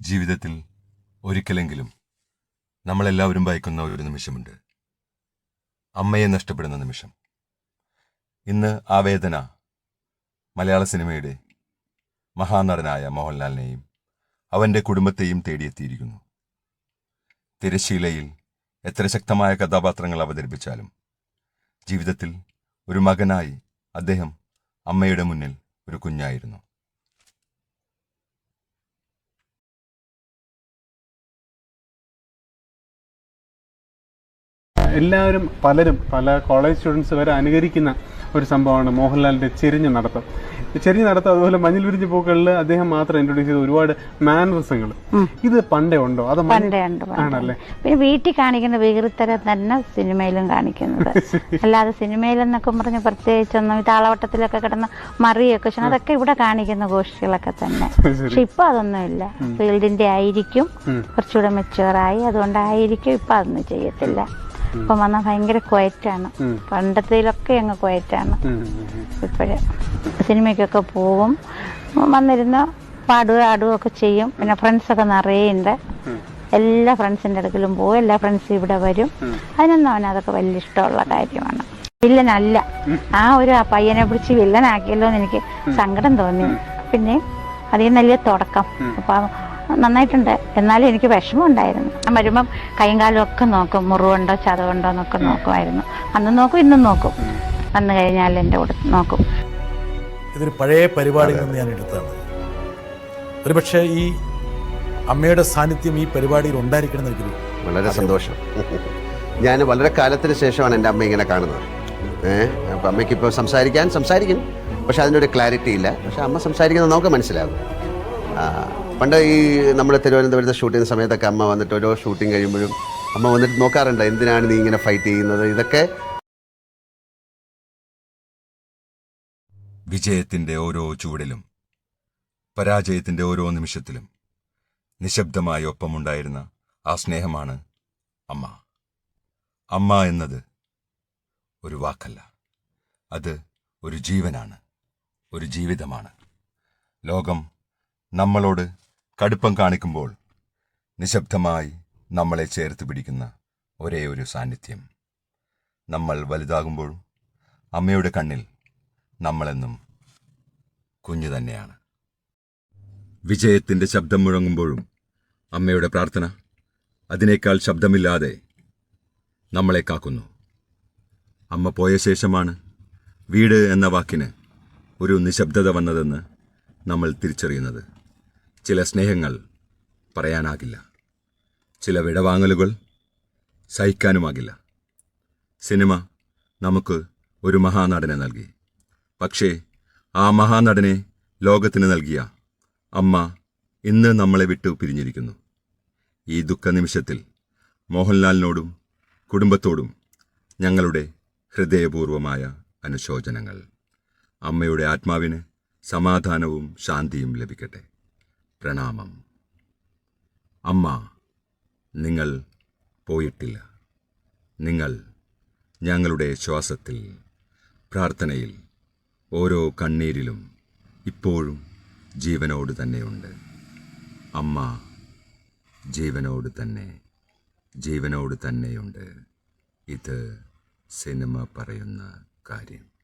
ജീവിതത്തിൽ ഒരിക്കലെങ്കിലും നമ്മളെല്ലാവരും ഭയക്കുന്ന ഒരു നിമിഷമുണ്ട്. അമ്മയെ നഷ്ടപ്പെടുന്ന നിമിഷം. ഇന്ന് ആ വേദന മലയാള സിനിമയുടെ മഹാനടനായ മോഹൻലാലിനെയും അവന്റെ കുടുംബത്തെയും തേടിയെത്തിയിരിക്കുന്നു. തിരശീലയിൽ എത്ര ശക്തമായ കഥാപാത്രങ്ങൾ അവതരിപ്പിച്ചാലും ജീവിതത്തിൽ ഒരു മകനായി അദ്ദേഹം അമ്മയുടെ മുന്നിൽ ഒരു കുഞ്ഞായിരുന്നു. എല്ലാവരും പലരും പല കോളേജ് സ്റ്റുഡൻസ് വരെ അനുകരിക്കുന്ന ഒരു സംഭവമാണ് മോഹൻലാലിന്റെ ചെരിഞ്ഞ നടത്തം. ചെരിഞ്ഞ നടത്തം അതുപോലെ മഞ്ഞിൽ വിരിഞ്ഞ പൂക്കളിൽ അദ്ദേഹം മാത്രം ഇൻട്രൊഡ്യൂസ് ചെയ്ത ഒരുപാട് മാനറിസങ്ങൾ ഇത് പണ്ടേ ഉണ്ടോ? അത് പണ്ടേ ഉണ്ട് ആണല്ലേ? പിന്നെ വീട്ടിൽ കാണിക്കുന്ന വികൃതരെ തന്നെ സിനിമയിലും കാണിക്കുന്നത്. അല്ലാതെ സിനിമയിലെന്നൊക്കെ പറഞ്ഞ് പ്രത്യേകിച്ചൊന്നും ഈ താളവട്ടത്തിലൊക്കെ കിടന്ന മറിയൊക്കെ പക്ഷെ അതൊക്കെ ഇവിടെ കാണിക്കുന്ന ഗോഷ്ഠികളൊക്കെ തന്നെ. പക്ഷെ ഇപ്പൊ അതൊന്നുമില്ല ഫീൽഡിന്റെ ആയിരിക്കും കുറച്ചുകൂടെ മെച്ചുവറായി അതുകൊണ്ടായിരിക്കും ഇപ്പൊ അതൊന്നും ചെയ്യത്തില്ല. ഇപ്പൊ വന്നാൽ ഭയങ്കര ക്വയറ്റാണ് പണ്ടത്തേലൊക്കെ അങ്ങ് ക്വയറ്റാണ് ഇപ്പോഴേ സിനിമയ്ക്കൊക്കെ പോവും വന്നിരുന്ന് പാടുക ആടുക ഒക്കെ ചെയ്യും. പിന്നെ ഫ്രണ്ട്സൊക്കെ നിറയെ ഉണ്ട് എല്ലാ ഫ്രണ്ട്സിന്റെ അടുക്കലും പോകും. എല്ലാ ഫ്രണ്ട്സും ഇവിടെ വരും. അതിനൊന്നും അവന് അതൊക്കെ വലിയ ഇഷ്ടമുള്ള കാര്യമാണ്. വില്ലനല്ല. ആ ഒരു ആ പയ്യനെ പിടിച്ച് വില്ലനാക്കിയല്ലോ എന്ന് എനിക്ക് സങ്കടം തോന്നി. പിന്നെ അതിൽ നല്ല തുടക്കം. അപ്പൊ നന്നായിട്ടുണ്ട്. എന്നാലും എനിക്ക് വിഷമം ഉണ്ടായിരുന്നു ഞാൻ വരുമ്പം കൈയും കാലും ഒക്കെ നോക്കും. മുറിവുണ്ടോ ചതവുണ്ടോ എന്നൊക്കെ നോക്കുമായിരുന്നു. അന്ന് നോക്കും ഇന്നും നോക്കും. വന്നു കഴിഞ്ഞാൽ എന്റെ കൂടെ നോക്കും. ഇതൊരു പഴയ പരിപാടിയിൽ നിന്ന് ഞാൻ എടുത്തതാണ്. ഒരുപക്ഷെ ഈ അമ്മയുടെ സാന്നിധ്യം ഈ പരിപാടിയിൽ ഉണ്ടായിരിക്കണം എന്ന് വളരെ സന്തോഷം. ഞാൻ വളരെ കാലത്തിന് ശേഷമാണ് എന്റെ അമ്മ ഇങ്ങനെ കാണുന്നത്. ഏഹ് അപ്പം അമ്മയ്ക്ക് ഇപ്പോൾ സംസാരിക്കാൻ സംസാരിക്കും. പക്ഷെ അതിനൊരു ക്ലാരിറ്റി ഇല്ല. പക്ഷെ അമ്മ സംസാരിക്കുന്നത് നമുക്ക് മനസ്സിലാകും. ആ, പണ്ട് ഈ നമ്മൾ തിരുവനന്തപുരത്ത് ഷൂട്ട് ചെയ്യുന്ന സമയത്തൊക്കെ അമ്മ വന്നിട്ട് ഓരോ ഷൂട്ടിങ് കഴിയുമ്പോഴും അമ്മ വന്നിട്ട് നോക്കാറുണ്ട് എന്തിനാണ് നീ ഇങ്ങനെ ഫൈറ്റ് ചെയ്യുന്നത്? ഇതൊക്കെ വിജയത്തിന്റെ ഓരോ ചൂടിലും പരാജയത്തിന്റെ ഓരോ നിമിഷത്തിലും നിശബ്ദമായി ഒപ്പമുണ്ടായിരുന്ന ആ സ്നേഹമാണ് അമ്മ. അമ്മ എന്നത് ഒരു വാക്കല്ല അത് ഒരു ജീവനാണ് ഒരു ജീവിതമാണ്. ലോകം നമ്മളോട് കടുപ്പം കാണിക്കുമ്പോൾ നിശബ്ദമായി നമ്മളെ ചേർത്ത് പിടിക്കുന്ന ഒരേ ഒരു സാന്നിധ്യം. നമ്മൾ വലുതാകുമ്പോൾ അമ്മയുടെ കണ്ണിൽ നമ്മളെന്നും കുഞ്ഞു തന്നെയാണ്. വിജയത്തിന്റെ ശബ്ദം മുഴങ്ങുമ്പോഴും അമ്മയുടെ പ്രാർത്ഥന അതിനേക്കാൾ ശബ്ദമില്ലാതെ നമ്മളെ കാക്കുന്നു. അമ്മ പോയ ശേഷമാണ് വീട് എന്ന വാക്കിന് ഒരു നിശബ്ദത വന്നതെന്ന് നമ്മൾ തിരിച്ചറിയുന്നത്. ചില സ്നേഹങ്ങൾ പറയാനാകില്ല. ചില വിടവാങ്ങലുകൾ സഹിക്കാനുമാകില്ല. സിനിമ നമുക്ക് ഒരു മഹാനടനെ നൽകി. പക്ഷേ ആ മഹാനടനെ ലോകത്തിന് നൽകിയ അമ്മ ഇന്ന് നമ്മളെ വിട്ടു പിരിഞ്ഞിരിക്കുന്നു. ഈ ദുഃഖനിമിഷത്തിൽ മോഹൻലാലിനോടും കുടുംബത്തോടും ഞങ്ങളുടെ ഹൃദയപൂർവമായ അനുശോചനങ്ങൾ. അമ്മയുടെ ആത്മാവിന് സമാധാനവും ശാന്തിയും ലഭിക്കട്ടെ. പ്രണാമം. അമ്മ നിങ്ങൾ പോയിട്ടില്ല. നിങ്ങൾ ഞങ്ങളുടെ ശ്വാസത്തിൽ പ്രാർത്ഥനയിൽ ഓരോ കണ്ണീരിലും ഇപ്പോഴും ജീവനോട് തന്നെയുണ്ട്. അമ്മ ജീവനോട് തന്നെ ജീവനോട് തന്നെയുണ്ട്. ഇത് സിനിമ പറയുന്ന കാര്യം.